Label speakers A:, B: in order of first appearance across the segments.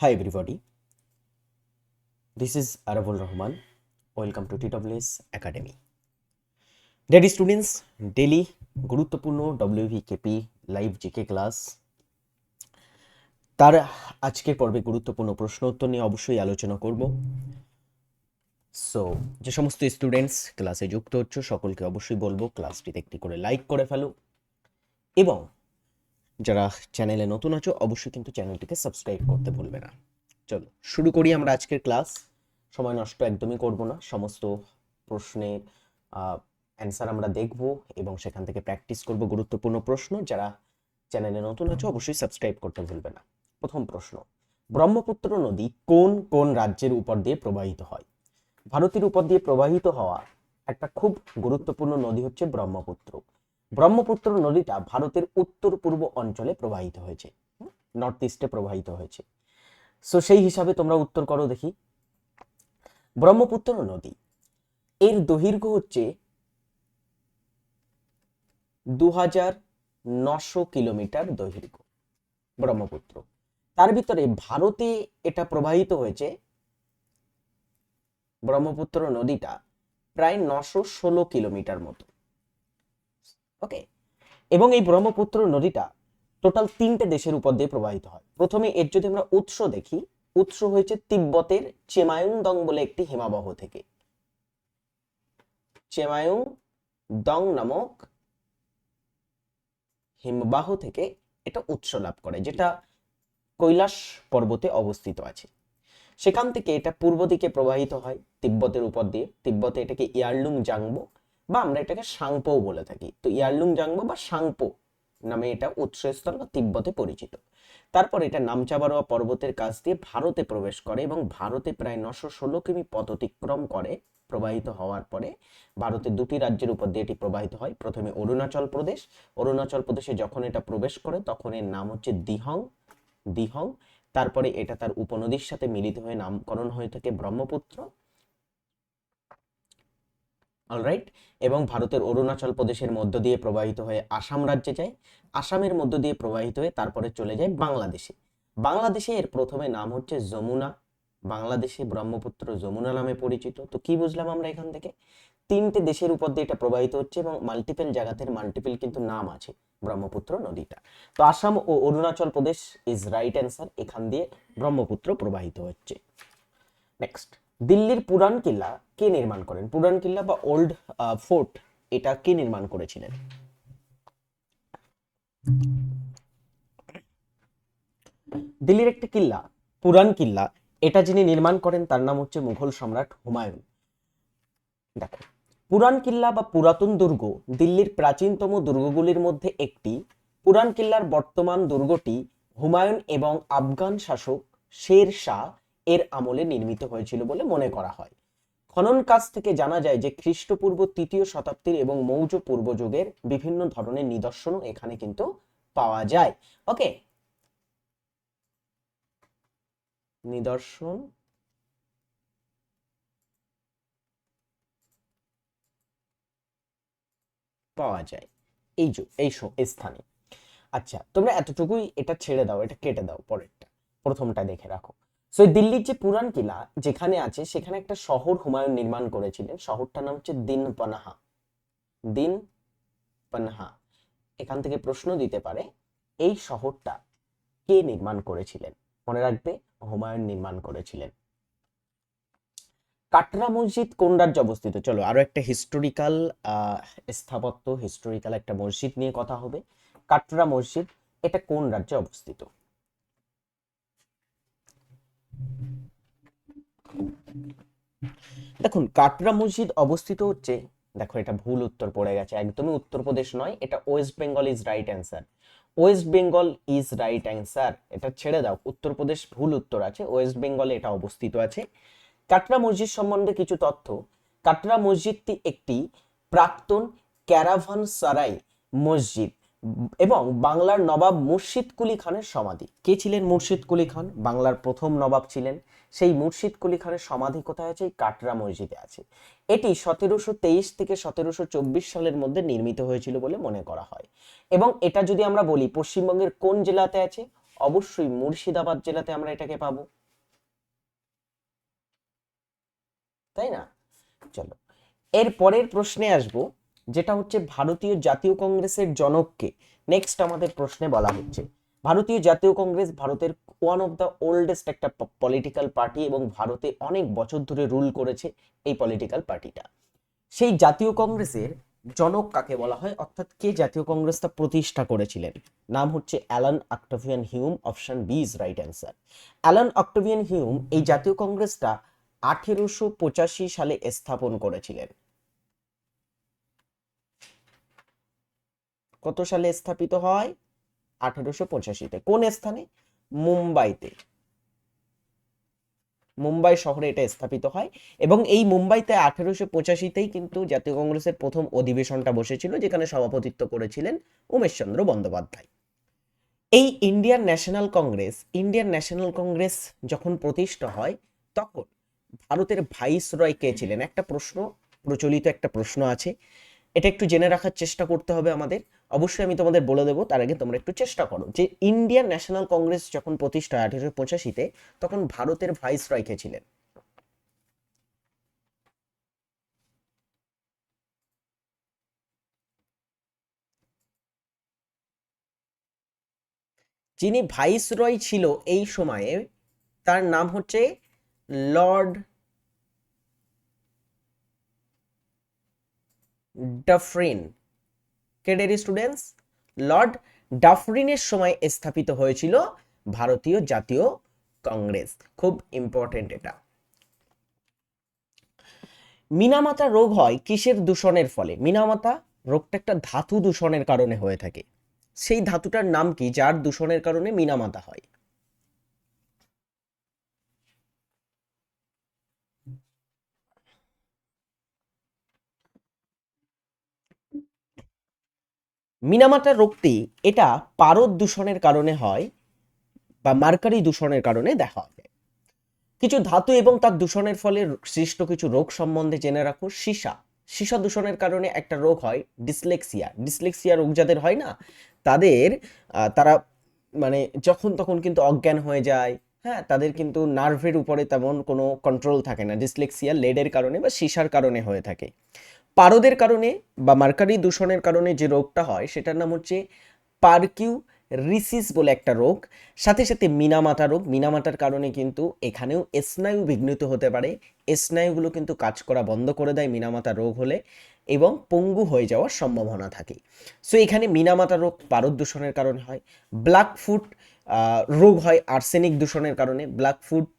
A: Hi everybody, this is Arabul Rahman. Welcome to TWS Academy. Dear students, daily গুরুত্বপূর্ণ ডব্লিউভিকেপি live GK class তার আজকের পর্বে গুরুত্বপূর্ণ প্রশ্ন উত্তর নিয়ে অবশ্যই আলোচনা করব সো যে সমস্ত স্টুডেন্টস ক্লাসে যুক্ত হচ্ছ সকলকে অবশ্যই বলব ক্লাসটিতে একটি করে লাইক করে ফেলো এবং যারা চ্যানেলে নতুন আছো, অবশ্যই কিন্তু চ্যানেলটিকে সাবস্ক্রাইব করতে ভুলবে না। চলো, শুরু করি আমরা আজকের ক্লাস সময় নষ্ট একদমই করব না। সমস্ত প্রশ্নের অ্যান্সার আমরা দেখব এবং সেখান থেকে প্র্যাকটিস করব গুরুত্বপূর্ণ প্রশ্ন। যারা চ্যানেলে নতুন আছো, অবশ্যই সাবস্ক্রাইব করতে ভুলবে না। প্রথম প্রশ্ন, ব্রহ্মপুত্র নদী কোন কোন রাজ্যের উপর দিয়ে প্রবাহিত হয়? ভারতের উপর দিয়ে প্রবাহিত হওয়া একটা খুব গুরুত্বপূর্ণ নদী হচ্ছে ব্রহ্মপুত্র। ব্রহ্মপুত্র নদীটা ভারতের উত্তর পূর্ব অঞ্চলে প্রবাহিত হয়েছে নর্থ ইস্টে প্রবাহিত হয়েছে। সো সেই হিসাবে তোমরা উত্তর করো দেখি। ব্রহ্মপুত্র নদী, এর দৈর্ঘ্য হচ্ছে দু হাজার নশো কিলোমিটার দৈর্ঘ্য, ব্রহ্মপুত্র। তার ভিতরে ভারতে এটা প্রবাহিত হয়েছে, ব্রহ্মপুত্র নদীটা প্রায় নশো ষোলো কিলোমিটার মতো। ওকে এবং এই ব্রহ্মপুত্র নদীটা টোটাল তিনটে দেশের উপর দিয়ে প্রবাহিত হয়। প্রথমে এর যদি আমরা উৎস দেখি, উৎস হয়েছে তিব্বতের চেমায়ুংদং বলে একটি হিমাবহ থেকে। চেমায়ুং দং নামক হিমবাহ থেকে এটা উৎস লাভ করে, যেটা কৈলাস পর্বতে অবস্থিত আছে। সেখান থেকে এটা পূর্ব দিকে প্রবাহিত হয়, তিব্বতের উপর দিয়ে। তিব্বতে এটাকে ইয়ারলুং জাংবো বা আমরা এটাকে সাংপোও বলে থাকি। তো ইয়ারলুং জাংবো বা সাংপো নামে এটা উৎসস্থল বা তিব্বতে পরিচিত। তারপর এটা নামচাবারোয়া পর্বতের কাছ দিয়ে ভারতে প্রবেশ করে এবং ভারতে প্রায় নশো ষোলো কিমি পথ অতিক্রম করে প্রবাহিত হওয়ার পরে ভারতের দুটি রাজ্যের উপর দিয়ে এটি প্রবাহিত হয়। প্রথমে অরুণাচল প্রদেশ। অরুণাচল প্রদেশে যখন এটা প্রবেশ করে তখন এর নাম হচ্ছে দিহং। দিহং। তারপরে এটা তার উপনদীর সাথে মিলিত হয়ে নামকরণ হয়ে থাকে ব্রহ্মপুত্র। অলরাইট এবং ভারতের অরুণাচল প্রদেশের মধ্য দিয়ে প্রবাহিত হয়ে আসাম রাজ্যে যায়। আসামের মধ্য দিয়ে প্রবাহিত হয়ে তারপরে চলে যায় বাংলাদেশে। বাংলাদেশে এর প্রথমে নাম হচ্ছে যমুনা। বাংলাদেশে ব্রহ্মপুত্র যমুনা নামে পরিচিত। তো কি বুঝলাম আমরা এখান থেকে? তিনটে দেশের উপর দিয়ে এটা প্রবাহিত হচ্ছে এবং মাল্টিপল জায়গাতে মাল্টিপল কিন্তু নাম আছে ব্রহ্মপুত্র নদীটা। তো আসাম ও Arunachal Pradesh is right answer এখান দিয়ে ব্রহ্মপুত্র প্রবাহিত হচ্ছে। নেক্সট দিল্লির পুরান কিল্লা কে নির্মাণ করেন? পুরান কিল্লা বা ওল্ড ফোর্ট, এটা কে নির্মাণ করেছিলেন? দিল্লির একটা কিল্লা, পুরান কিল্লা, এটা যিনি নির্মাণ করেন তার নাম হচ্ছে মুঘল সম্রাট হুমায়ুন। দেখো পুরান কিল্লা বা পুরাতন দুর্গ দিল্লির প্রাচীনতম দুর্গগুলির মধ্যে একটি। পুরান কিল্লার বর্তমান দুর্গটি হুমায়ুন এবং আফগান শাসক শের শাহ এর আমলে নির্মিত হয়েছিল বলে মনে করা হয়। খনন কাজ থেকে জানা যায় যে খ্রিস্টপূর্ব তৃতীয় শতাব্দীর এবং মৌর্য পূর্ব যুগের বিভিন্ন ধরনের নিদর্শনও এখানে কিন্তু পাওয়া যায়। ওকে। নিদর্শন। পাওয়া যায়। এই যুগ, এই স্থানে। আচ্ছা তোমরা এতটুকুই এটা ছেড়ে দাও, এটা কেটে দাও পরেরটা। প্রথমটা দেখে রাখো। সো দিল্লির যে পুরান কিলা, যেখানে আছে, সেখানে একটা শহর হুমায়ুন নির্মাণ করেছিলেন। শহরটার নাম হচ্ছে দিন পানাহা দিন পানাহা এখান থেকে প্রশ্ন দিতে পারে, এই শহরটা কে নির্মাণ করেছিলেন? মনে রাখবে, হুমায়ুন নির্মাণ করেছিলেন। কাটরা মসজিদ কোন রাজ্যে অবস্থিত? চলো, আরও একটা হিস্টোরিক্যাল স্থাপত্য হিস্টোরিক্যাল একটা মসজিদ নিয়ে কথা হবে। কাটরা মসজিদ, এটা কোন রাজ্যে অবস্থিত? দেখুন, কাটরা মসজিদ অবস্থিত হচ্ছে, দেখো এটা ভুল উত্তর পড়ে গেছে, একদমই উত্তরপ্রদেশ নয়, এটা West Bengal is right answer West Bengal is right answer এটা ছেড়ে দাও উত্তরপ্রদেশ ভুল উত্তর আছে ওয়েস্ট বেঙ্গলে এটা অবস্থিত আছে। কাটরা মসজিদ সম্বন্ধে কিছু তথ্য, কাটরা মসজিদটি একটি প্রাক্তন ক্যারাভান সারাই মসজিদ এবং বাংলার নবাব মুর্শিদ কুলি খানের সমাধি। কে ছিলেন মুর্শিদ কুলি খান? বাংলার প্রথম নবাব ছিলেন। সেই মুর্শিদ কুলি খানের সমাধি কোথায় আছে? কাটরা মসজিদে আছে। এটি সতেরোশো তেইশ থেকে সতেরোশো চব্বিশ সালের মধ্যে নির্মিত হয়েছিল বলে মনে করা হয়। এবং এটা যদি আমরা বলি, পশ্চিমবঙ্গের কোন জেলাতে আছে? অবশ্যই মুর্শিদাবাদ জেলাতে আমরা এটাকে পাবো। তাই না? চলো। এর পরের প্রশ্নে আসব। যেটা হচ্ছে ভারতীয় জাতীয় কংগ্রেসের জনককে। নেক্সট আমাদের প্রশ্নে বলা হচ্ছে, ভারতীয় জাতীয় কংগ্রেস ভারতের ওয়ান অফ দ্য ওল্ডেস্ট একটা পলিটিক্যাল পার্টি এবং ভারতে অনেক বছর ধরে রুল করেছে এই পলিটিক্যাল পার্টিটা সেই জাতীয় কংগ্রেসের জনক কাকে বলা হয়? অর্থাৎ কে জাতীয় কংগ্রেসটা প্রতিষ্ঠা করেছিলেন? নাম হচ্ছে Allan Octavian Hume, option B is right answer. Allan Octovian Hume এই জাতীয় কংগ্রেসটা আঠেরোশো পঁচাশি সালে স্থাপন করেছিলেন। কত সালে স্থাপিত হয়? আঠেরোশো পঁচাশিতে। কোন স্থানে? মুম্বাইতে। মুম্বাই শহরে এটা স্থাপিত হয় এবং এই মুম্বাইতে আঠেরোশো পঁচাশিতেই কিন্তু জাতীয় কংগ্রেসের প্রথম অধিবেশনটা বসেছিল, যেখানে সভাপতিত্ব করেছিলেন উমেশচন্দ্র বন্দ্যোপাধ্যায়। এই Indian National Congress, Indian National Congress যখন প্রতিষ্ঠা হয়, তখন ভারতের ভাইস রয় কে ছিলেন? একটা প্রশ্ন, প্রচলিত একটা প্রশ্ন আছে। এটা একটু জেনে রাখার চেষ্টা করতে হবে আমাদের। অবশ্যই আমি তোমাদের বলে দেবো, তার আগে তোমরা একটু চেষ্টা করো যে ইন্ডিয়ান ন্যাশনাল কংগ্রেস যখন প্রতিষ্ঠা হয় আঠেরোশো পঁচাশিতে, তখন ভারতের ভাইস রয় কে ছিলেন। যিনি ভাইস রয় ছিল এই সময়ে, তার নাম হচ্ছে লর্ড ডাফরিন। কেডেরি স্টুডেন্টস? লর্ড ডাফরিনের সময় স্থাপিত হয়েছিল ভারতীয় জাতীয় কংগ্রেস। খুব ইম্পর্টেন্ট এটা। মিনামাতা রোগ হয় কিসের দূষণের ফলে? মিনামাতা রোগটা একটা ধাতু দূষণের কারণে হয়ে থাকে। সেই ধাতুটার নাম কি? যার দূষণের কারণে মিনামাতা হয়। মিনামাটা রোগটি এটা পারদ দূষণের কারণে হয় বা মার্কারি দূষণের কারণে দেখা হয় কিছু ধাতু এবং তার দূষণের ফলে সৃষ্ট কিছু রোগ সম্বন্ধে জেনে রাখো। সীসা। সীসা দূষণের কারণে একটা রোগ হয়, ডিসলেক্সিয়া। ডিসলেক্সিয়া রোগ যাদের হয় না, তাদের তারা মানে যখন তখন কিন্তু অজ্ঞান হয়ে যায়। হ্যাঁ তাদের কিন্তু নার্ভের উপরে তেমন কোনো কন্ট্রোল থাকে না। ডিসলেক্সিয়া লেডের কারণে বা সীসার কারণে হয়ে থাকে। পারদের কারণে বা মার্কারি দূষণের কারণে যে রোগটা হয়, সেটার নাম হচ্ছে পারকিউ রিসিস বলে একটা রোগ। সাথে সাথে মিনামাটা রোগ। মিনামাটার কারণে কিন্তু এখানেও স্নায়ু বিঘ্নিত হতে পারে। স্নায়ুগুলো কিন্তু কাজ করা বন্ধ করে দেয় মিনামাতা রোগ হলে এবং পঙ্গু হয়ে যাওয়ার সম্ভাবনা থাকে। সো এখানে মিনামাতা রোগ পারদ দূষণের কারণে হয়। ব্ল্যাক ফুট রোগ হয় আর্সেনিক দূষণের কারণে। ব্ল্যাক ফুট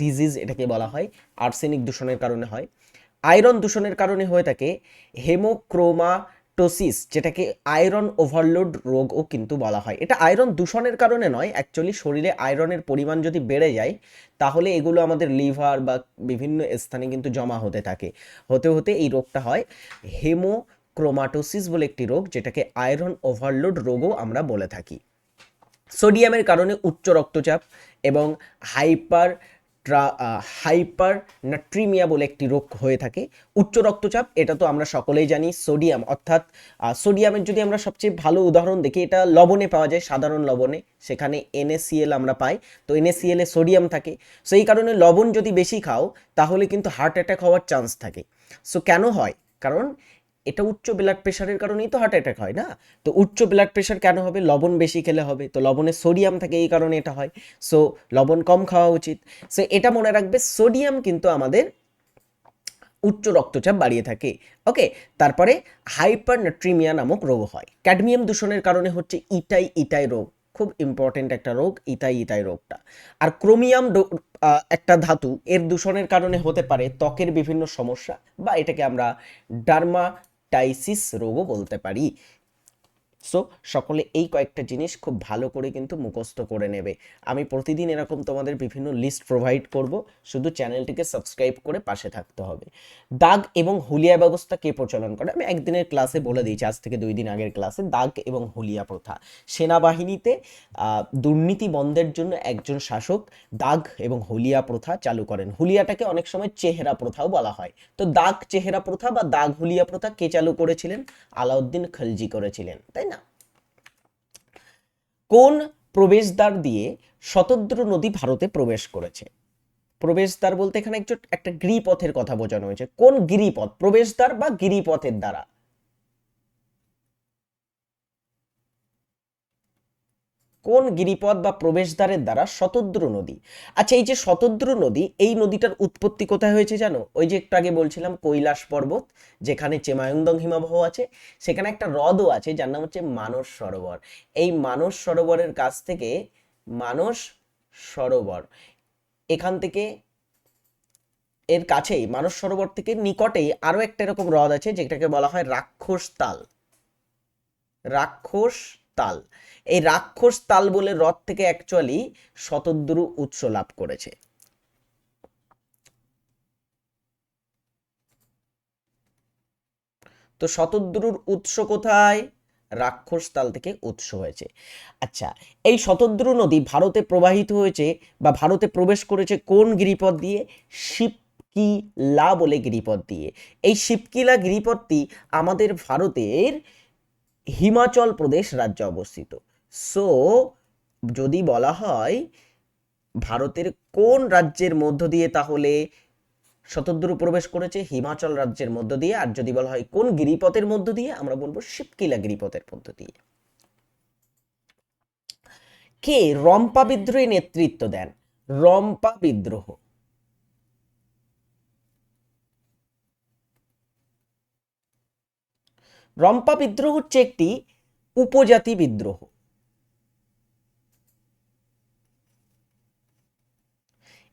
A: ডিজিজ এটাকে বলা হয়। আর্সেনিক দূষণের কারণে হয়। আয়রন দূষণের কারণে হয়ে থাকে হেমোক্রোমাটোসিস, যেটাকে আয়রন ওভারলোড রোগও কিন্তু বলা হয়। এটা আয়রন দূষণের কারণে নয় অ্যাকচুয়ালি শরীরে আয়রনের পরিমাণ যদি বেড়ে যায়, তাহলে এগুলো আমাদের লিভার বা বিভিন্ন স্থানে কিন্তু জমা হতে থাকে। হতে হতে এই রোগটা হয় হেমোক্রোমাটোসিস বলে একটি রোগ, যেটাকে আয়রন ওভারলোড রোগও আমরা বলে থাকি। সোডিয়ামের কারণে উচ্চ রক্তচাপ এবং হাইপার হাইপার নাট্রিমিয়া বলে একটি রোগ হয়ে থাকে। উচ্চ রক্তচাপ, এটা তো আমরা সকলেই জানি, সোডিয়াম। অর্থাৎ সোডিয়ামের যদি আমরা সবচেয়ে ভালো উদাহরণ দেখি, এটা লবণে পাওয়া যায়, সাধারণ লবণে। সেখানে এনএসিএল আমরা পাই। তো এনএসিএল এ সোডিয়াম থাকে। সেই কারণে লবণ যদি বেশি খাও, তাহলে কিন্তু হার্ট অ্যাটাক হওয়ার চান্স থাকে। সো কেন হয়? কারণ এটা উচ্চ ব্লাড প্রেশারের কারণেই তো হার্ট অ্যাটাক হয় না? তো উচ্চ ব্লাড প্রেশার কেন হবে? লবণ বেশি খেলে হবে। তো লবণে সোডিয়াম থাকে এই কারণে এটা হয়। সো লবণ কম খাওয়া উচিত। সো এটা মনে রাখবে সোডিয়াম কিন্তু আমাদের উচ্চ রক্তচাপ বাড়িয়ে থাকে। ওকে তারপরে হাইপার নাট্রিমিয়া নামক রোগ হয়। ক্যাডমিয়াম দূষণের কারণে হচ্ছে ইটাই ইটাই রোগ। খুব ইম্পর্টেন্ট একটা রোগ ইতাই ইতাই রোগটা। আর ক্রোমিয়াম একটা ধাতু, এর দূষণের কারণে হতে পারে ত্বকের বিভিন্ন সমস্যা বা এটাকে আমরা ডার্মা ডাইসিস রোগও বলতে পারি সো সকলে এই কয়েকটা জিনিস খুব ভালো করে কিন্তু মুখস্থ করে নেবে। আমি প্রতিদিন এরকম তোমাদের বিভিন্ন লিস্ট প্রোভাইড করব, শুধু চ্যানেলটিকে সাবস্ক্রাইব করে পাশে থাকতে হবে। দাগ এবং হুলিয়া ব্যবস্থা কে প্রচলন করে? আমি একদিনের ক্লাসে বলে দিয়েছি, আজ থেকে দুই দিন আগের ক্লাসে দাগ এবং হুলিয়া প্রথা। সেনাবাহিনীতে দুর্নীতি বন্ধের জন্য একজন শাসক দাগ এবং হুলিয়া প্রথা চালু করেন। হুলিয়াটাকে অনেক সময় চেহারা প্রথাও বলা হয়। তো দাগ চেহারা প্রথা বা দাগ হুলিয়া প্রথা কে চালু করেছিলেন? আলাউদ্দিন খলজি করেছিলেন। তাই না? কোন প্রবেশদ্বার দিয়ে শতদ্র নদী ভারতে প্রবেশ করেছে? প্রবেশদ্বার বলতে এখানে একজন একটা গিরিপথের কথা বোঝানো হয়েছে। কোন গিরিপথ? প্রবেশদ্বার বা গিরিপথের দ্বারা। কোন গিরিপথ বা প্রবেশদ্বারের দ্বারা শতদ্রু নদী? আচ্ছা এই যে শতদ্রু নদী, এই নদীটার উৎপত্তি কোথায় হয়েছে জানো? ওই যে একটু আগে বলছিলাম কৈলাস পর্বত, যেখানে চেমায়ংদং হিমাবহ আছে, সেখানে একটা হ্রদও আছে যার নাম হচ্ছে মানস সরোবর। এই মানস সরোবরের কাছ থেকে, মানস সরোবর, এখান থেকে, এর কাছেই, মানস সরোবর থেকে নিকটেই আরও একটা এরকম হ্রদ আছে, যেটাকে বলা হয় রাক্ষস তাল রাক্ষস তাল। এই রাক্ষস তাল বলে হ্রদ থেকে অ্যাকচুয়ালি শতদ্রু উৎস লাভ করেছে। তো শতদ্রুর উৎস কোথায়? রাক্ষস তাল থেকে উৎস হয়েছে। আচ্ছা এই শতদ্রু নদী ভারতে প্রবাহিত হয়েছে বা ভারতে প্রবেশ করেছে কোন গিরিপথ দিয়ে? শিবকিলা বলে গিরিপথ দিয়ে। এই শিবকিলা গিরিপথটি আমাদের ভারতের হিমাচল প্রদেশ রাজ্যে অবস্থিত। সো যদি বলা হয় ভারতের কোন রাজ্যের মধ্য দিয়ে তাহলে শতদ্রু প্রবেশ করেছে হিমাচল রাজ্যের মধ্য দিয়ে? আর যদি বলা হয় কোন গিরিপথের মধ্য দিয়ে? আমরা বলব শিবকিলা গিরিপথের মধ্য দিয়ে। কে? রম্পা বিদ্রোহে নেতৃত্ব দেন। রম্পা বিদ্রোহ। রম্পা বিদ্রোহ হচ্ছে একটি উপজাতি বিদ্রোহ।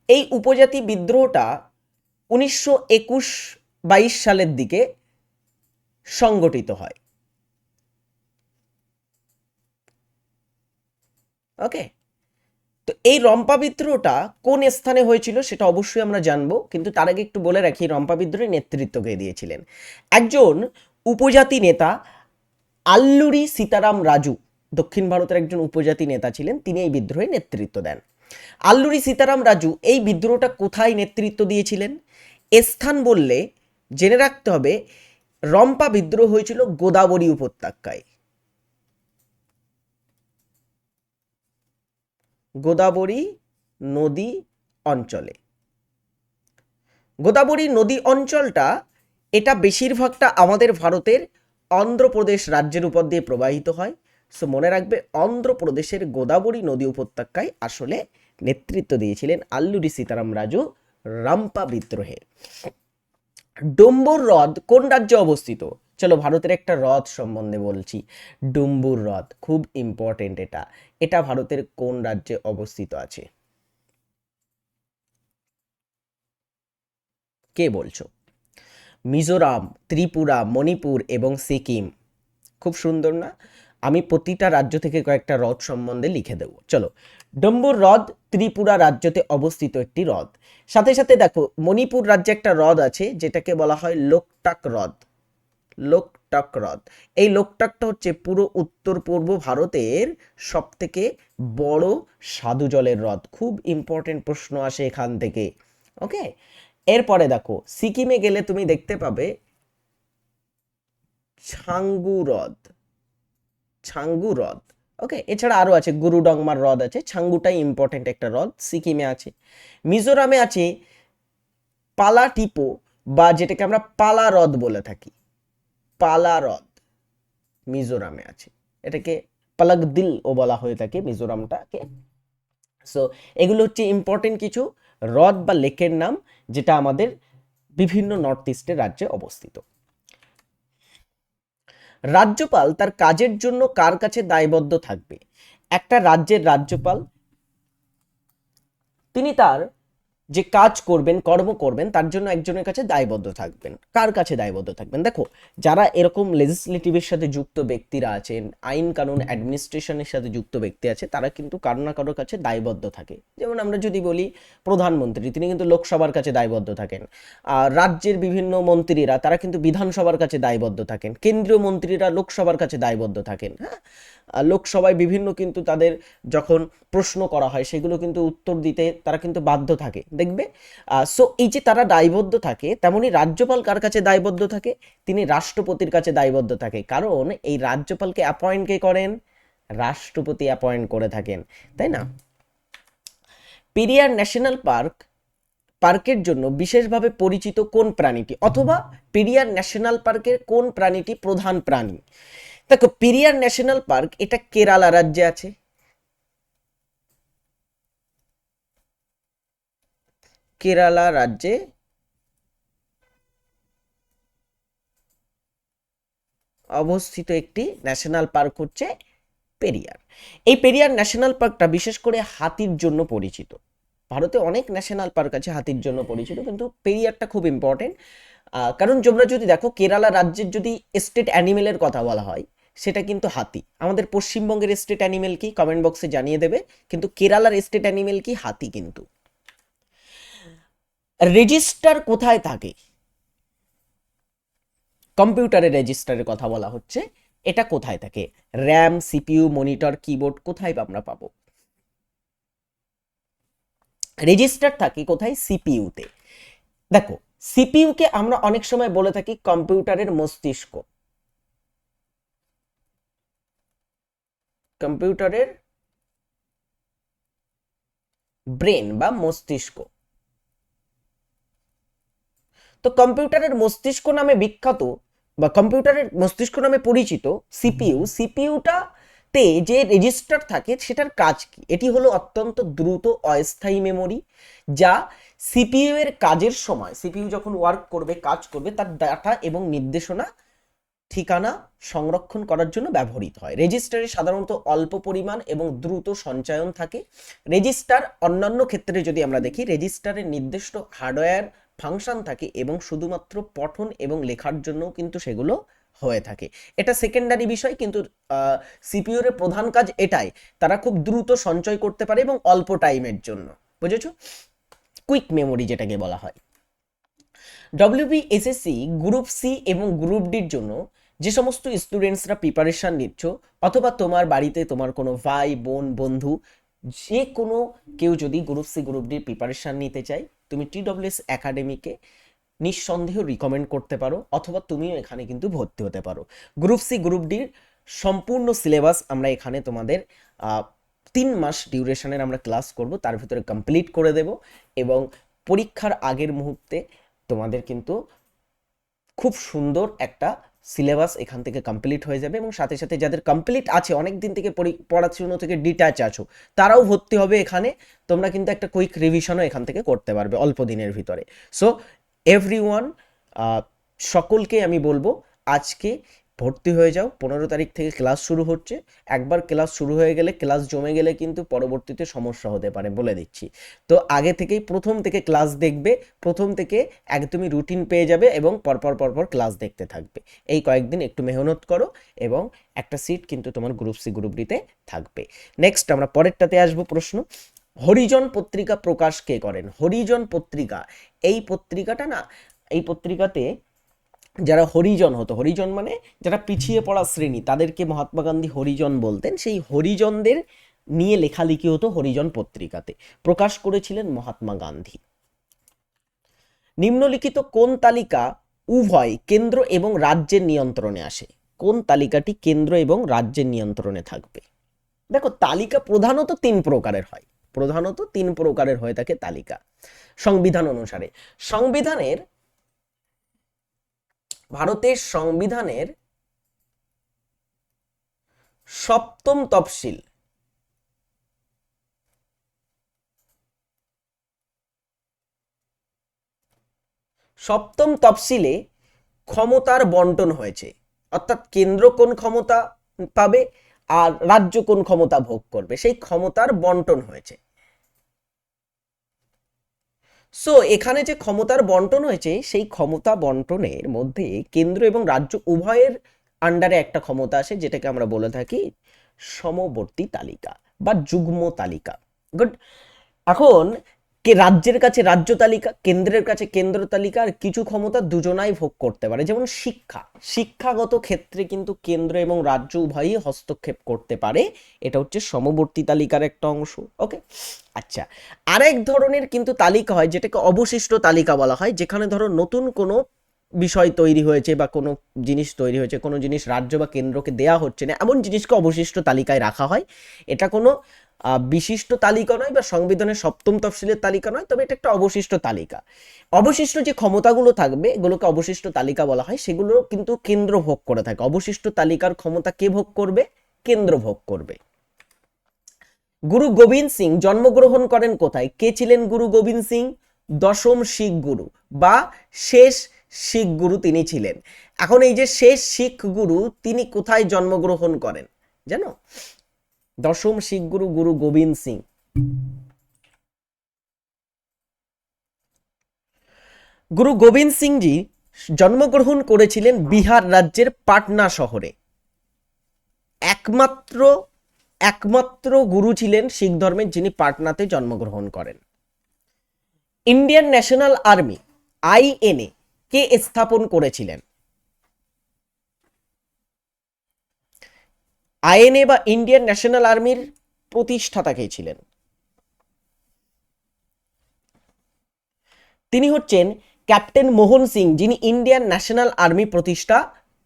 A: এই উপজাতি বিদ্রোহটা উনিশশো একুশ বাইশ সালের দিকে সংগঠিত হয়। ওকে? তো এই রম্পা বিদ্রোহটা কোন স্থানে হয়েছিল সেটা অবশ্যই আমরা জানব, কিন্তু তার আগে একটু বলে রাখি, রম্পা বিদ্রোহের নেতৃত্ব কে দিয়েছিলেন। একজন উপজাতি নেতা আল্লুরি সীতারাম রাজু, দক্ষিণ ভারতের একজন উপজাতি নেতা ছিলেন, তিনি এই বিদ্রোহে নেতৃত্ব দেন। আল্লুরি সীতারাম রাজু এই বিদ্রোহটা কোথায় নেতৃত্ব দিয়েছিলেন? স্থান বললে জেনে রাখতে হবে, রম্পা বিদ্রোহ হয়েছিল গোদাবরী উপত্যকায়। গোদাবরী নদী অঞ্চলে। গোদাবরী নদী অঞ্চলটা এটা বেশিরভাগটা আমাদের ভারতের অন্ধ্রপ্রদেশ রাজ্যের উপর দিয়ে প্রবাহিত হয়। সো মনে রাখবে, অন্ধ্রপ্রদেশের গোদাবরী নদী উপত্যকায় আসলে নেতৃত্ব দিয়েছিলেন আল্লুরি সীতারাম রাজু, রাম্পা বিদ্রোহে। ডম্বুর হ্রদ কোন রাজ্যে অবস্থিত? চলো ভারতের একটা হ্রদ সম্বন্ধে বলছি। ডুম্বুর হ্রদ, খুব ইম্পর্টেন্ট এটা। এটা ভারতের কোন রাজ্যে অবস্থিত আছে? কে বলছো? মিজোরাম, ত্রিপুরা, মণিপুর এবং সিকিম। খুব সুন্দর না? আমি প্রতিটা রাজ্য থেকে কয়েকটা হ্রদ সম্বন্ধে লিখে দেবো। চলো, ডম্বুর হ্রদ ত্রিপুরা রাজ্যতে অবস্থিত একটি হ্রদ। সাথে সাথে দেখো, মণিপুর রাজ্যে একটা হ্রদ আছে, যেটাকে বলা হয় লোকটাক হ্রদ। লোকটাক হ্রদ। এই লোকটাকটা হচ্ছে পুরো উত্তর পূর্ব ভারতের সব থেকে বড় সাধু জলের হ্রদ। খুব ইম্পর্টেন্ট প্রশ্ন আসে এখান থেকে ওকে এরপরে দেখো, সিকিমে গেলে তুমি দেখতে পাবে ছাঙ্গু হ্রদ। ছাঙ্গু হ্রদ। ওকে এছাড়া আরও আছে গুরুডংমার হ্রদ আছে। ছাঙ্গুটাই ইম্পর্টেন্ট একটা হ্রদ, সিকিমে আছে। মিজোরামে আছে পালা টিপো, বা যেটাকে আমরা পালা হ্রদ বলে থাকি। পালা হ্রদ মিজোরামে আছে। এটাকে পালাকদিল ও বলা হয়ে থাকে মিজোরামটাকে। সো এগুলো হচ্ছে ইম্পর্টেন্ট কিছু। হ্রদ বা লেকের নাম, যেটা আমাদের বিভিন্ন নর্থ ইস্টের রাজ্যে অবস্থিত। রাজ্যপাল তার কাজের জন্য কার কাছে দায়বদ্ধ থাকবে? একটা রাজ্যের রাজ্যপাল, তিনি তার যে কাজ করবেন, কর্ম করবেন, তার জন্য একজনের কাছে দায়বদ্ধ থাকবেন। কার কাছে দায়বদ্ধ থাকবেন? দেখো, যারা এরকম লেজিসলেটিভের সাথে যুক্ত ব্যক্তিরা আছেন, আইন কানুন অ্যাডমিনিস্ট্রেশনের সাথে যুক্ত ব্যক্তি আছে, তারা কিন্তু কারও না কারোর কাছে দায়বদ্ধ থাকে। যেমন আমরা যদি বলি প্রধানমন্ত্রী, তিনি কিন্তু লোকসভার কাছে দায়বদ্ধ থাকেন। আর রাজ্যের বিভিন্ন মন্ত্রীরা, তারা কিন্তু বিধানসভার কাছে দায়বদ্ধ থাকেন। কেন্দ্রীয় মন্ত্রীরা লোকসভার কাছে দায়বদ্ধ থাকেন হ্যাঁ? লোকসভায় বিভিন্ন কিন্তু তাদের যখন প্রশ্ন করা হয়, সেগুলো কিন্তু উত্তর দিতে তারা কিন্তু বাধ্য থাকে, দেখবে? সো এই যে তারা দায়বদ্ধ থাকে, তেমনি রাজ্যপাল কার কাছে দায়বদ্ধ থাকে? তিনি রাষ্ট্রপতির কাছে দায়বদ্ধ থাকে। কারণ এই রাজ্যপালকে অ্যাপয়েন্ট কে করেন? রাষ্ট্রপতি অ্যাপয়েন্ট করে থাকেন, তাই না? পেরিয়ার ন্যাশনাল পার্ক, পার্কের জন্য বিশেষভাবে পরিচিত কোন প্রাণীটি? অথবা পেরিয়ার ন্যাশনাল পার্কের কোন প্রাণীটি প্রধান প্রাণী? দেখো পেরিয়ার ন্যাশনাল পার্ক, এটা কেরালা রাজ্যে আছে। কেরালা রাজ্যে অবস্থিত একটি ন্যাশনাল পার্ক হচ্ছে পেরিয়ার। এই পেরিয়ার ন্যাশনাল পার্কটা বিশেষ করে হাতির জন্য পরিচিত। ভারতে অনেক ন্যাশনাল পার্ক আছে হাতির জন্য পরিচিত, কিন্তু পেরিয়ারটা খুব ইম্পর্টেন্ট কারণ তোমরা যদি দেখো, কেরালা রাজ্যের যদি স্টেট অ্যানিমেলের কথা বলা হয়, সেটা কিন্তু হাতি। আমাদের পশ্চিমবঙ্গের স্টেট অ্যানিমেল কি? কমেন্ট বক্সে জানিয়ে দেবে, কিন্তু কেরালার স্টেট অ্যানিমেল কি? হাতি কিন্তু। রেজিস্টার কোথায় থাকে? কম্পিউটারের রেজিস্টারের কথা বলা হচ্ছে, এটা কোথায় থাকে? র্যাম সিপিইউ মনিটর কিবোর্ড কোথায় আমরা পাবো? রেজিস্টার থাকে কোথায়? সিপিইউতে দেখো সিপিইউকে আমরা অনেক সময় বলে থাকি কম্পিউটারের মস্তিষ্ক। কম্পিউটারের ব্রেন বা মস্তিষ্ক। তো কম্পিউটারের মস্তিষ্ক নামে বিখ্যাত বা কম্পিউটারের মস্তিষ্ক নামে পরিচিত সিপিইউ সিপিইউটা তে যে রেজিস্টার থাকে সেটার কাজ কি? এটি হলো অত্যন্ত দ্রুত, অস্থায়ী মেমোরি যা সিপিইউ এর কাজের সময় সিপিইউ যখন ওয়ার্ক করবে, কাজ করবে, তার ডাটা এবং নির্দেশনা, ঠিকানা সংরক্ষণ করার জন্য ব্যবহৃত হয়। রেজিস্টারে সাধারণত অল্প পরিমাণ এবং দ্রুত সঞ্চয়ন থাকে। রেজিস্টার অন্যান্য ক্ষেত্রে যদি আমরা দেখি রেজিস্টারের নির্দিষ্ট হার্ডওয়্যার ফাংশন থাকে এবং শুধুমাত্র পঠন এবং লেখার জন্যও কিন্তু সেগুলো হয়ে থাকে। এটা সেকেন্ডারি বিষয় কিন্তু সিপিইউর প্রধান কাজ এটাই, তারা খুব দ্রুত সঞ্চয় করতে পারে এবং অল্প টাইমের জন্য। বুঝেছ? কুইক মেমোরি যেটাকে বলা হয়। ডব্লিউবিএসএসসি গ্রুপ সি এবং গ্রুপ ডির জন্য যে সমস্ত স্টুডেন্টসরা প্রিপারেশান নিচ্ছ, অথবা তোমার বাড়িতে তোমার কোনো ভাই, বোন, বন্ধু, যে কোনো কেউ যদি গ্রুপ সি গ্রুপ ডির প্রিপারেশান নিতে চায়, তুমি টিডব্লিউএস একাডেমিকে নিঃসন্দেহ রিকমেন্ড করতে পারো, অথবা তুমিও এখানে কিন্তু ভর্তি হতে পারো। গ্রুপ সি গ্রুপ ডির সম্পূর্ণ সিলেবাস আমরা এখানে তোমাদের তিন মাস ডিউরেশনের আমরা ক্লাস করব, তার ভিতরে কমপ্লিট করে দেব, এবং পরীক্ষার আগের মুহূর্তে তোমাদের কিন্তু খুব সুন্দর একটা সিলেবাস এখান থেকে কমপ্লিট হয়ে যাবে, এবং সাথে সাথে যাদের কমপ্লিট আছে, অনেক দিন থেকে পড়াশুনো থেকে ডিট্যাচ আছো, তারাও ভর্তি হবে এখানে, তোমরা কিন্তু একটা কুইক রিভিশনও এখান থেকে করতে পারবে অল্প দিনের ভিতরে। সো এভরি ওয়ান সকলকে আমি বলব, আজকে ভর্তি হয়ে যাও। পনেরো তারিখ থেকে ক্লাস শুরু হচ্ছে। একবার ক্লাস শুরু হয়ে গেলে, ক্লাস জমে গেলে কিন্তু পরবর্তীতে সমস্যা হতে পারে বলে দিচ্ছি। তো আগে থেকেই প্রথম থেকে ক্লাস দেখবে, প্রথম থেকে একদমই রুটিন পেয়ে যাবে এবং পরপর পরপর ক্লাস দেখতে থাকবে। এই কয়েকদিন একটু মেহনত করো এবং একটা সিট কিন্তু তোমার গ্রুপ সি গ্রুপ ডিতে থাকবে। নেক্সট আমরা পরেরটাতে আসব প্রশ্ন। হরিজন পত্রিকা প্রকাশ কে করেন? হরিজন পত্রিকা। এই পত্রিকাটা না, এই পত্রিকাতে যারা হরিজন হতো, হরিজন মানে যারা পিছিয়ে পড়া শ্রেণি, তাদেরকে মহাত্মা গান্ধী হরিজন বলতেন। সেই হরিজনদের নিয়ে লেখালেখি হতো হরিজন পত্রিকাতে। প্রকাশ করেছিলেন মহাত্মা গান্ধী। নিম্নলিখিত কোন তালিকা উভয় কেন্দ্র এবং রাজ্যের নিয়ন্ত্রণে আসে? কোন তালিকাটি কেন্দ্র এবং রাজ্যের নিয়ন্ত্রণে থাকবে? দেখো, তালিকা প্রধানত তিন প্রকারের হয়। প্রধানত তিন প্রকারের হয়ে থাকে তালিকা। সংবিধান অনুসারে। সংবিধানের, ভারতের সংবিধানের সপ্তম তফসিল সপ্তম তফসিলে ক্ষমতার বন্টন হয়েছে। অর্থাৎ কেন্দ্র কোন ক্ষমতা পাবে আর রাজ্য কোন ক্ষমতা ভোগ করবে। সেই ক্ষমতার বন্টন হয়েছে। সো এখানে যে ক্ষমতার বন্টন হয়েছে, সেই ক্ষমতা বন্টনের মধ্যে কেন্দ্র এবং রাজ্য উভয়ের আন্ডারে একটা ক্ষমতা আসে যেটাকে আমরা বলে থাকি সমবর্তী তালিকা বা যুগ্ম তালিকা। গুড এখন কে রাজ্যের কাছে রাজ্য তালিকা, কেন্দ্রের কাছে কেন্দ্র তালিকা আর কিছু ক্ষমতা দুজনাই ভোগ করতে পারে। যেমন শিক্ষা। শিক্ষাগত ক্ষেত্রে কিন্তু কেন্দ্র এবং রাজ্য উভয়ই হস্তক্ষেপ করতে পারে। এটা হচ্ছে সমবর্তী তালিকার একটা অংশ, ওকে? আচ্ছা আরেক ধরনের কিন্তু তালিকা হয়, যেটাকে অবশিষ্ট তালিকা বলা হয়, যেখানে ধরো নতুন কোনো বিষয় তৈরি হয়েছে বা কোনো জিনিস তৈরি হয়েছে, কোনো জিনিস রাজ্য বা কেন্দ্রকে দেয়া হচ্ছে না, এমন জিনিসকে অবশিষ্ট তালিকায় রাখা হয়। এটা কোনো বিশিষ্ট তালিকা নয় বা সংবিধানের সপ্তম তফসিলের তালিকা নয়, তবে এটা একটা অবশিষ্ট তালিকা। অবশিষ্ট যে ক্ষমতাগুলো থাকবে, এগুলোকে অবশিষ্ট তালিকা বলা হয়, সেগুলো কিন্তু কেন্দ্র ভোগ করে থাকে। অবশিষ্ট তালিকার ক্ষমতা কে ভোগ করবে? কেন্দ্র ভোগ করবে। গুরু গোবিন্দ সিং জন্মগ্রহণ করেন কোথায়? কে ছিলেন গুরু গোবিন্দ সিং? দশম শিখ গুরু বা শেষ শিখ গুরু তিনি ছিলেন। এখন এই যে শেষ শিখ গুরু, তিনি কোথায় জন্মগ্রহণ করেন? জানো? দশম শিখ গুরু গুরু গোবিন্দ সিং। গুরু গোবিন্দ সিংজি জন্মগ্রহণ করেছিলেন বিহার রাজ্যের পাটনা শহরে। একমাত্র একমাত্র গুরু ছিলেন শিখ ধর্মের যিনি পাটনাতে জন্মগ্রহণ করেন। ইন্ডিয়ান ন্যাশনাল আর্মি, আইএনএ, কে স্থাপন করেছিলেন। আইএনএ বা ইন্ডিয়ান ন্যাশনাল আর্মির প্রতিষ্ঠাতা কে ছিলেন। তিনি হচ্ছেন ক্যাপ্টেন মোহন সিং, যিনি ইন্ডিয়ান ন্যাশনাল আর্মি প্রতিষ্ঠা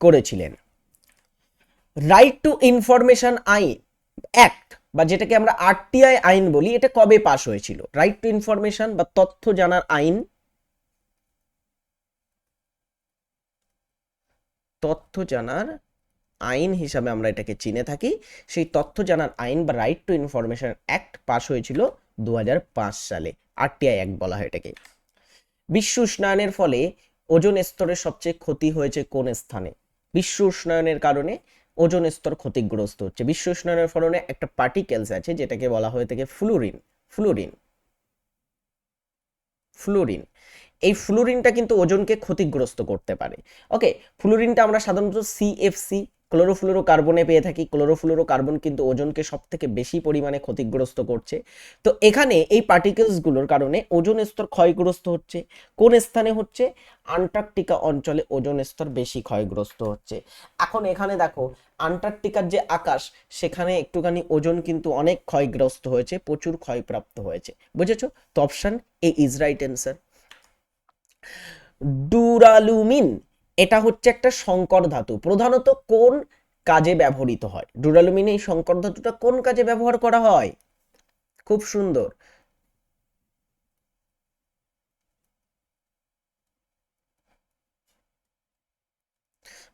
A: করেছিলেন। রাইট টু ইনফরমেশন আইন অ্যাক্ট বা যেটাকে আমরা আরটিআই আইন বলি, এটা কবে পাশ হয়েছিল? রাইট টু ইনফরমেশন বা তথ্য জানার আইন? তথ্য জানার আইন হিসাবে আমরা এটাকে চিনে থাকি। সেই তথ্য জানার আইন বা রাইট টু ইনফরমেশন অ্যাক্ট পাশ হয়েছিল দু হাজার পাঁচ সালে আরটিআই অ্যাক্ট বলা হয় এটাকে। বিশ্ব উষ্ণায়নের ফলে ওজন স্তরের সবচেয়ে ক্ষতি হয়েছে কোন স্থানে? বিশ্ব উষ্ণায়নের কারণে ওজন স্তর ক্ষতিগ্রস্ত হচ্ছে। বিশ্ব উষ্ণায়নের ফলনে একটা পার্টিকেলস আছে, যেটাকে বলা হয়ে থাকে ফ্লুরিন ফ্লুরিন ফ্লুরিন এই ফ্লুরিনটা কিন্তু ওজনকে ক্ষতিগ্রস্ত করতে পারে। ওকে ফ্লুরিনটা আমরা সাধারণত সিএফসি ক্লোরোফ্লুরো কার্বনে পেয়ে থাকি। ক্লোরোফ্লুরো কার্বন কিন্তু ওজনকে সব থেকে বেশি পরিমাণে ক্ষতিগ্রস্ত করছে। তো এখানে এই পার্টিকেলসগুলোর কারণে ওজন স্তর ক্ষয়গ্রস্ত হচ্ছে। কোন স্থানে হচ্ছে? আন্টার্কটিকা অঞ্চলে ওজন স্তর বেশি ক্ষয়গ্রস্ত হচ্ছে। এখন এখানে দেখো, আন্টার্কটিকার যে আকাশ, সেখানে একটুখানি ওজন কিন্তু অনেক ক্ষয়গ্রস্ত হয়েছে, প্রচুর ক্ষয়প্রাপ্ত হয়েছে। বুঝেছ? তো option A is right answer duralumin এটা হচ্ছে একটা সংকর ধাতু। প্রধানত কোন কাজে ব্যবহৃত হয়? ডুরালুমিন এই সংকর ধাতুটা কোন কাজে ব্যবহার করা হয়? খুব সুন্দর।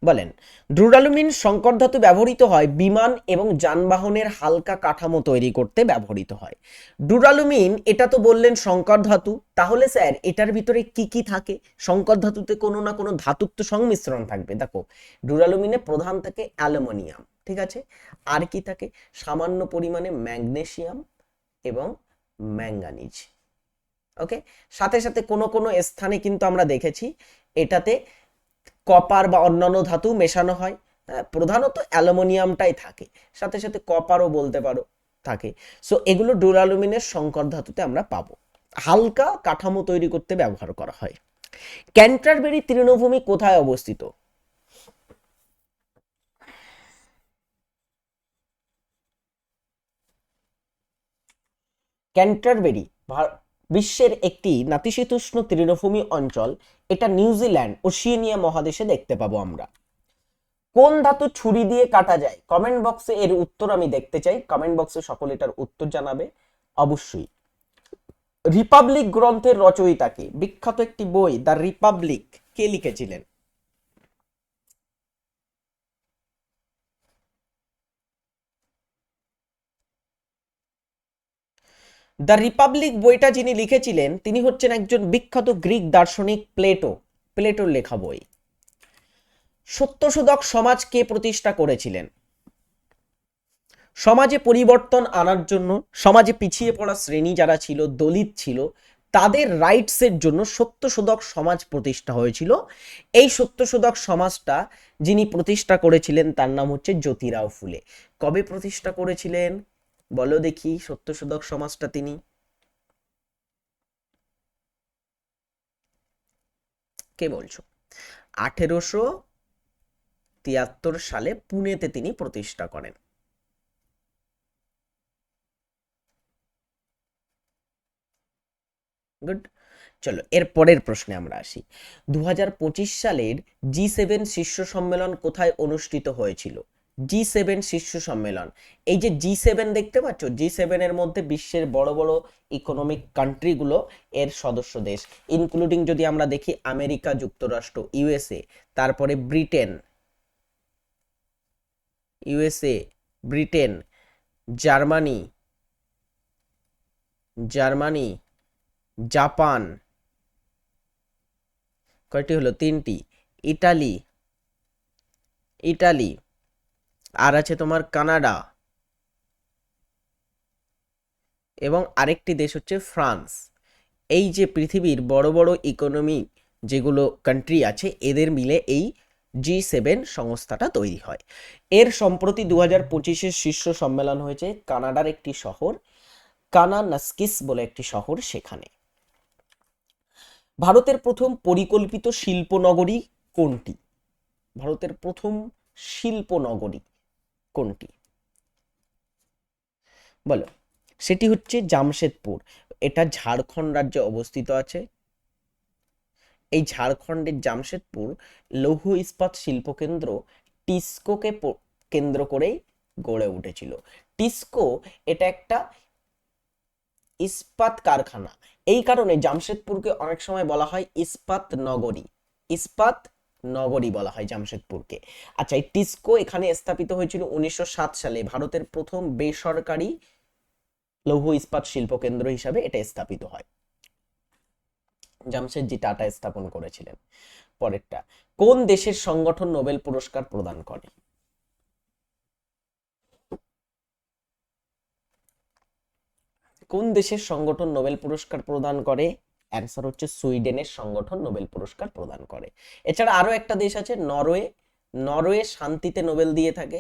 A: বলেন ডুরালুমিন সংকর ধাতু ব্যবহৃত হয় বিমান এবং যানবাহনের হালকা কাঠামো তৈরি করতে ব্যবহৃত হয়। ডুরালুমিন এটা তো বললেন সংকর ধাতু, তাহলে স্যার এটার ভিতরে কি কি থাকে? সংকর ধাতুতে কোনো না কোনো ধাতুত্ব সংমিশ্রণ থাকবে। দেখো ডুরালুমিনে প্রধান থাকে অ্যালুমিনিয়াম, ঠিক আছে? আর কি থাকে? সামান্য পরিমাণে ম্যাগনেসিয়াম এবং ম্যাঙ্গানিজ, ওকে? সাথে সাথে কোনো কোনো স্থানে কিন্তু আমরা দেখেছি, এটাতে কপার বা অন্যান্য ধাতু মেশানো হয়। হ্যাঁ, প্রধানত অ্যালুমিনিয়ামটাই থাকে। সাথে সাথে কপারও বলতে পারো থাকে। সো এগুলো ডুরালুমিনের সংকর ধাতুতে আমরা পাবো। হালকা কাঠামো তৈরি করতে ব্যবহার করা হয়। ক্যান্টারবেরি তৃণভূমি কোথায় অবস্থিত? ক্যান্টারবেরি বিশ্বের একটি নাতিশীতোষ্ণ তৃণভূমি অঞ্চল, এটা নিউজিল্যান্ড ও ওশিয়ানিয়া মহাদেশে দেখতে পাবো আমরা। কোন ধাতু ছুরি দিয়ে কাটা যায়? কমেন্ট বক্সে এর উত্তর আমি দেখতে চাই। কমেন্ট বক্সে সকলে এটার উত্তর জানাবে। অবশ্যই। রিপাবলিক গ্রন্থের রচয়িতাকে বিখ্যাত একটি বই, দ্য রিপাবলিক, কে লিখেছিলেন? দ্য রিপাবলিক বইটা যিনি লিখেছিলেন, তিনি হচ্ছেন একজন বিখ্যাত গ্রিক দার্শনিক প্লেটো, প্লেটোর লেখা বই। সত্যশোধক সমাজ কে প্রতিষ্ঠা করেছিলেন? সমাজে পরিবর্তন আনার জন্য, সমাজে পিছিয়ে পড়া শ্রেণি যারা ছিল, দলিত ছিল, তাদের রাইটসের জন্য সত্যশোধক সমাজ প্রতিষ্ঠা হয়েছিল। এই সত্যশোধক সমাজটা যিনি প্রতিষ্ঠা করেছিলেন, তার নাম হচ্ছে জ্যোতিরাও ফুলে। কবে প্রতিষ্ঠা করেছিলেন? বলো দেখি সত্যশোধক সমাজটা তিনি। কে বলছো? আঠেরোশো তিয়াত্তর সালে পুনেতে তিনি প্রতিষ্ঠা করেন। গুড চলো, এর পরের প্রশ্নে আমরা আসি। দু হাজার পঁচিশ সালের জি সেভেন শীর্ষ সম্মেলন কোথায় অনুষ্ঠিত হয়েছিল? জি সেভেন শীর্ষ সম্মেলন। এই যে জি সেভেন দেখতে পাচ্ছ জি সেভেনের মধ্যে বিশ্বের বড় বড় ইকোনমিক কান্ট্রিগুলো এর সদস্য দেশ। ইনক্লুডিং যদি আমরা দেখি আমেরিকা, যুক্তরাষ্ট্র ইউএসএ তারপরে Britain USA Britain, Germany Germany, Japan, কয়টি হলো? তিনটি। ইটালি ইটালি আর আছে তোমার কানাডা। এবং আরেকটি দেশ হচ্ছে ফ্রান্স। এই যে পৃথিবীর বড় বড় ইকোনমি যেগুলো কান্ট্রি আছে, এদের মিলে এই জি সেভেন সংস্থাটা তৈরি হয়। এর সম্প্রতি দু হাজার পঁচিশের শীর্ষ সম্মেলন হয়েছে কানাডার একটি শহর, কানানাস্কিস বলে একটি শহর সেখানে। ভারতের প্রথম পরিকল্পিত শিল্প নগরী কোনটি? ভারতের প্রথম শিল্প নগরী কোনটি? বলো। সেটি হচ্ছে জামশেদপুর। এটা ঝাড়খণ্ড রাজ্যে অবস্থিত আছে। এই ঝাড়খণ্ডের জামশেদপুর লৌহ ইস্পাত শিল্প কেন্দ্র টিস্কোকে কেন্দ্র করেই গড়ে উঠেছিল। টিস্কো এটা একটা ইস্পাত কারখানা। এই কারণে জামশেদপুরকে অনেক সময় বলা হয় ইস্পাত নগরী। ইস্পাত নগরী বলা হয় জামশেদপুরকে। আচ্ছা এই টিস্কো এখানে স্থাপিত হয়েছিল উনিশশো সালে। ভারতের প্রথম বেসরকারি লৌহ ইস্পাত শিল্প কেন্দ্র হিসাবে এটা স্থাপিত হয়। জামশেদজি টাটা স্থাপন করেছিলেন পরেরটা। কোন দেশের সংগঠন নোবেল পুরস্কার প্রদান করে? কোন দেশের সংগঠন নোবেল পুরস্কার প্রদান করে? অ্যান্সার হচ্ছে সুইডেনের সংগঠন নোবেল পুরস্কার প্রদান করে। এছাড়া আরও একটা দেশ আছে নরওয়ে। নরওয়ে শান্তিতে নোবেল দিয়ে থাকে।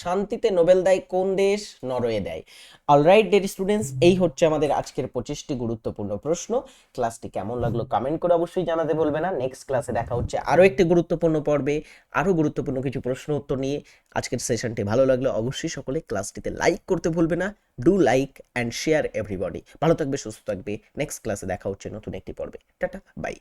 A: শান্তিতে নোবেল দেয় কোন দেশ? নরওয়ে দেয়। অলরাইট ডের স্টুডেন্টস এই হচ্ছে আমাদের আজকের পঁচিশটি গুরুত্বপূর্ণ প্রশ্ন। ক্লাসটি কেমন লাগল কমেন্ট করে অবশ্যই জানাতে বলবে না। নেক্সট ক্লাসে দেখা হচ্ছে আরও একটি গুরুত্বপূর্ণ পর্বে, আরও গুরুত্বপূর্ণ কিছু প্রশ্ন উত্তর নিয়ে। আজকের সেশনটি ভালো লাগল অবশ্যই সকলে ক্লাসটিতে লাইক করতে ভুলবে না। Do like and share everybody ভালো থাকবে, সুস্থ থাকবে। নেক্সট ক্লাসে দেখা হচ্ছে নতুন একটি পর্বে। Tata bye